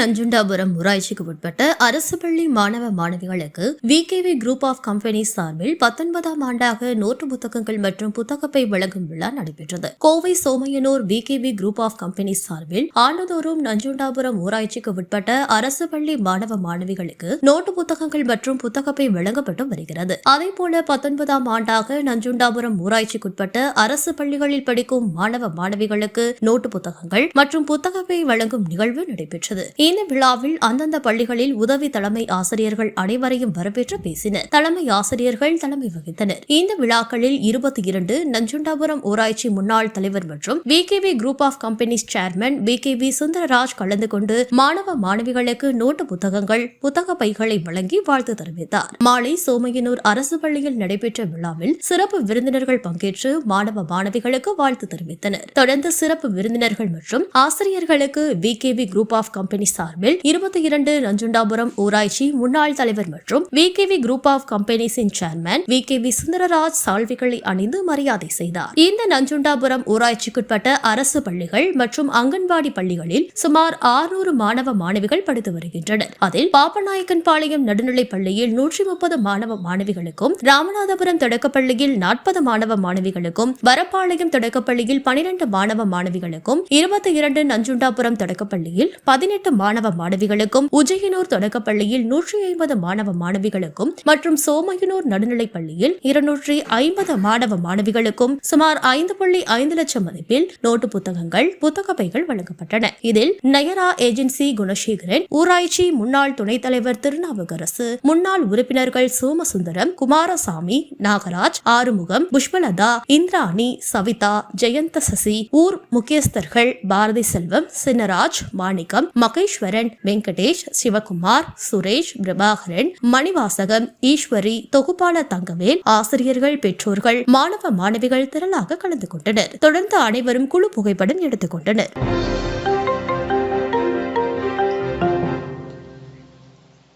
நஞ்சுண்டாபுரம் ஊராட்சிக்கு உட்பட்ட அரசு பள்ளி மாணவ மாணவிகளுக்கு விகேவி குரூப் ஆஃப் கம்பெனிஸ் சார்பில் பத்தொன்பதாம் ஆண்டாக நோட்டு புத்தகங்கள் மற்றும் புத்தகப்பை வழங்கும் விழா நடைபெற்றது. Kovai Somaiyanur VKV group of companies சார்பில் ஆண்டுதோறும் நஞ்சுண்டாபுரம் ஊராட்சிக்கு உட்பட்ட அரசு பள்ளி மாணவ மாணவிகளுக்கு நோட்டு புத்தகங்கள் மற்றும் புத்தகப்பை வழங்கப்பட்டு வருகிறது. அதேபோல பத்தொன்பதாம் ஆண்டாக நஞ்சுண்டாபுரம் ஊராட்சிக்குட்பட்ட அரசு பள்ளிகளில் படிக்கும் மாணவ மாணவிகளுக்கு நோட்டு புத்தகங்கள் மற்றும் புத்தகப்பை வழங்கும் நிகழ்வு நடைபெற்றது. இந்த விழாவில் அந்தந்த பள்ளிகளில் உதவி தலைமை ஆசிரியர்கள் அனைவரையும் வரவேற்று பேசினர். தலைமை ஆசிரியர்கள் தலைமை வகித்தனர். இந்த விழாக்களில் இருபத்தி இரண்டு நஞ்சுண்டாபுரம் ஊராட்சி முன்னாள் தலைவர் மற்றும் V PKV group of companies chairman V PKV Sundararaj கலந்து கொண்டு மாணவ மாணவிகளுக்கு நோட்டு புத்தகங்கள் புத்தக பைகளை வழங்கி வாழ்த்து தெரிவித்தார். மாலை சோமையனூர் அரசு பள்ளியில் நடைபெற்ற விழாவில் சிறப்பு விருந்தினர்கள் பங்கேற்று மாணவ மாணவிகளுக்கு வாழ்த்து தெரிவித்தனர். தொடர்ந்து சிறப்பு விருந்தினர்கள் மற்றும் ஆசிரியர்களுக்கு V VKV group of companies சார்பில் இருபத்தி இரண்டு நஞ்சுண்டாபுரம் ஊராட்சி முன்னாள் தலைவர் மற்றும் V K V group of கம்பெனிஸின் chairman V Sundararaj சால்விகளை அணிந்து மரியாதை செய்தார். இந்த நஞ்சுண்டாபுரம் ஊராட்சிக்குட்பட்ட அரசு பள்ளிகள் மற்றும் அங்கன்வாடி பள்ளிகளில் சுமார் ஆறுநூறு மாணவ மாணவிகள் படித்து வருகின்றனர். அதில் பாப்பநாயக்கன் பாளையம் நடுநிலைப் பள்ளியில் நூற்றி முப்பது மாணவ மாணவிகளுக்கும் ராமநாதபுரம் தொடக்கப்பள்ளியில் நாற்பது மாணவ மாணவிகளுக்கும் வரப்பாளையம் தொடக்கப்பள்ளியில் பனிரெண்டு மாணவ மாணவிகளுக்கும் இருபத்தி இரண்டு நஞ்சுண்டாபுரம் தொடக்கப்பள்ளியில் பதினெட்டு மாணவ மாணவிகளுக்கும் உஜயனூர் தொடக்கப்பள்ளியில் நூற்றி ஐம்பது மாணவ மாணவிகளுக்கும் மற்றும் சோமையனூர் நடுநிலைப் பள்ளியில் இருநூற்றி ஐம்பது மாணவ மாணவிகளுக்கும் சுமார் ஐந்து புள்ளி ஐந்து லட்சம் மதிப்பில் நோட்டு புத்தகங்கள் புத்தக பைகள் வழங்கப்பட்டன. இதில் நயரா ஏஜென்சி குணசேகரன் ஊராட்சி முன்னாள் துணைத் தலைவர் திருநாவுக்கரசு முன்னாள் உறுப்பினர்கள் சோமசுந்தரம் குமாரசாமி நாகராஜ் ஆறுமுகம் புஷ்பலதா இந்திராணி சவிதா ஜெயந்த சசி ஊர் முக்கியஸ்தர்கள் பாரதி செல்வம் சின்னராஜ் மாணிக்கம் மகேஷ் ஈஸ்வரன் வெங்கடேஷ் சிவகுமார் சுரேஷ் பிரபாகரன் மணிவாசகம் ஈஸ்வரி தொகுப்பாளர் தங்கவேல் ஆசிரியர்கள் பெற்றோர்கள் மாணவ மாணவிகள் திரளாக கலந்து கொண்டனர். தொடர்ந்து அனைவரும் குழு புகைப்படம் எடுத்துக்கொண்டனர்